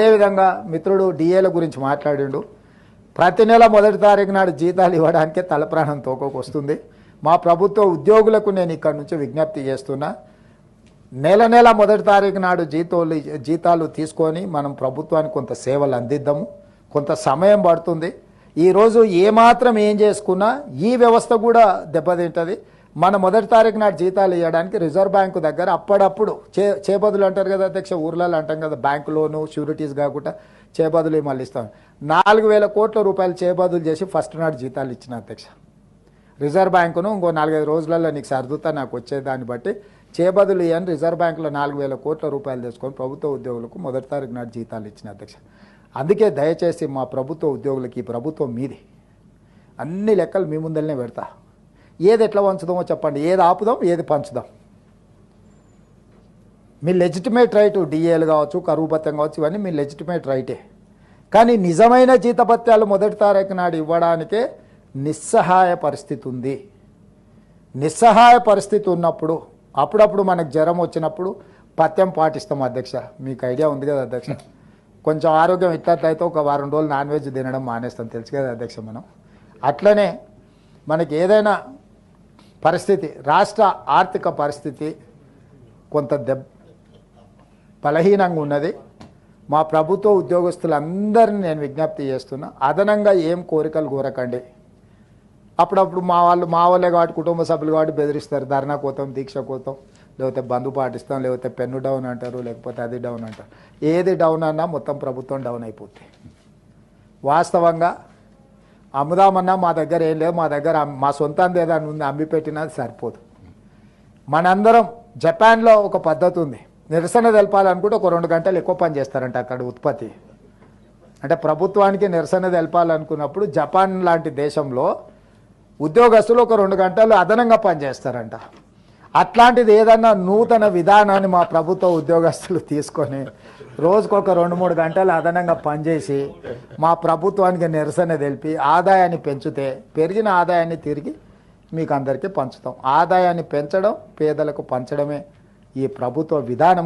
అదేవిధంగా మిత్రుడు డిఏల గురించి మాట్లాడిండు. ప్రతి నెల మొదటి తారీఖు నాడు జీతాలు ఇవ్వడానికే తలప్రాణం తోకకు వస్తుంది. మా ప్రభుత్వ ఉద్యోగులకు నేను ఇక్కడ నుంచి విజ్ఞప్తి చేస్తున్నా. నెల నెల మొదటి తారీఖు నాడు జీతాలు జీతాలు తీసుకొని మనం ప్రభుత్వానికి కొంత సేవలు అందిద్దాము. కొంత సమయం పడుతుంది. ఈరోజు ఏమాత్రం ఏం చేసుకున్నా ఈ వ్యవస్థ కూడా దెబ్బతింటుంది. మన మొదటి తారీఖు నాడు జీతాలు ఇవ్వడానికి రిజర్వ్ బ్యాంకు దగ్గర అప్పుడప్పుడు చే చేబదులు అంటారు కదా అధ్యక్ష ఊర్లలో అంటాం కదా బ్యాంకు లోను షూరిటీస్ కాకుండా చేబదులు మళ్ళీ ఇస్తాం నాలుగు వేల కోట్ల రూపాయలు చేబదులు చేసి ఫస్ట్ నాడు జీతాలు ఇచ్చిన అధ్యక్ష. రిజర్వ్ బ్యాంకును ఇంకో నాలుగైదు రోజులలో నీకు సర్దుతా నాకు వచ్చేదాన్ని బట్టి చేబదులు ఇవ్వని రిజర్వ్ బ్యాంకులో నాలుగు వేల కోట్ల రూపాయలు తీసుకొని ప్రభుత్వ ఉద్యోగులకు మొదటి తారీఖు నాడు జీతాలు ఇచ్చిన అధ్యక్ష. అందుకే దయచేసి మా ప్రభుత్వ ఉద్యోగులకి ఈ ప్రభుత్వం మీది. అన్ని లెక్కలు మీ ముందరనే పెడతా. ఏది ఎట్లా పంచుదామో చెప్పండి. ఏది ఆపుదాం ఏది పంచుదాం. మీ లెజిటిమేట్ రైట్ డిఏలు కావచ్చు కరువు భత్యం కావచ్చు ఇవన్నీ మీ లెజిటిమేట్ రైటే కానీ నిజమైన జీతభత్యాలు మొదటి తారీఖు నాడు ఇవ్వడానికే నిస్సహాయ పరిస్థితి ఉంది. నిస్సహాయ పరిస్థితి ఉన్నప్పుడు అప్పుడప్పుడు మనకు జ్వరం వచ్చినప్పుడు పథ్యం పాటిస్తాం అధ్యక్ష. మీకు ఐడియా ఉంది కదా అధ్యక్ష. కొంచెం ఆరోగ్యం ఇట్లయితే ఒక వారం రోజులు నాన్ వెజ్ తినడం మానేస్తాం. తెలుసు కదా అధ్యక్ష మనం. అట్లనే మనకి ఏదైనా పరిస్థితి రాష్ట్ర ఆర్థిక పరిస్థితి కొంత దెబ్ బలహీనంగా ఉన్నది. మా ప్రభుత్వ ఉద్యోగస్తులందరినీ నేను విజ్ఞప్తి చేస్తున్నా అదనంగా ఏం కోరికలు కోరకండి. అప్పుడప్పుడు మా వాళ్ళు మా వాళ్ళే కాబట్టి కుటుంబ సభ్యులు కాబట్టి బెదిరిస్తారు ధర్నా కోతాం దీక్ష కోతాం లేకపోతే బంధు పాటిస్తాం లేకపోతే పెన్ను డౌన్ అంటారు లేకపోతే అది డౌన్ అంటారు. ఏది డౌన్ అన్నా మొత్తం ప్రభుత్వం డౌన్ అయిపోతుంది వాస్తవంగా అమ్ముదామన్నా మా దగ్గర ఏం లేదు మా దగ్గర మా సొంతంది ఏదైనా ఉంది అమ్మి పెట్టినా సరిపోదు. మనందరం జపాన్లో ఒక పద్ధతి ఉంది. నిరసన తెలపాలనుకుంటే ఒక రెండు గంటలు ఎక్కువ పని చేస్తారంట అక్కడ ఉత్పత్తి. అంటే ప్రభుత్వానికి నిరసన తెలపాలనుకున్నప్పుడు జపాన్ లాంటి దేశంలో ఉద్యోగస్తులు ఒక రెండు గంటలు అదనంగా పనిచేస్తారంట అట్లాంటిది ఏదన్నా నూతన విధానాన్ని మా ప్రభుత్వ ఉద్యోగస్తులు తీసుకొని రోజుకొక రెండు మూడు గంటలు అదనంగా పనిచేసి మా ప్రభుత్వానికి నిరసన తెలిపి ఆదాయాన్ని పెంచితే పెరిగిన ఆదాయాన్ని తిరిగి మీకు అందరికీ పంచుతాం. ఆదాయాన్ని పెంచడం పేదలకు పంచడమే ఈ ప్రభుత్వ విధానం.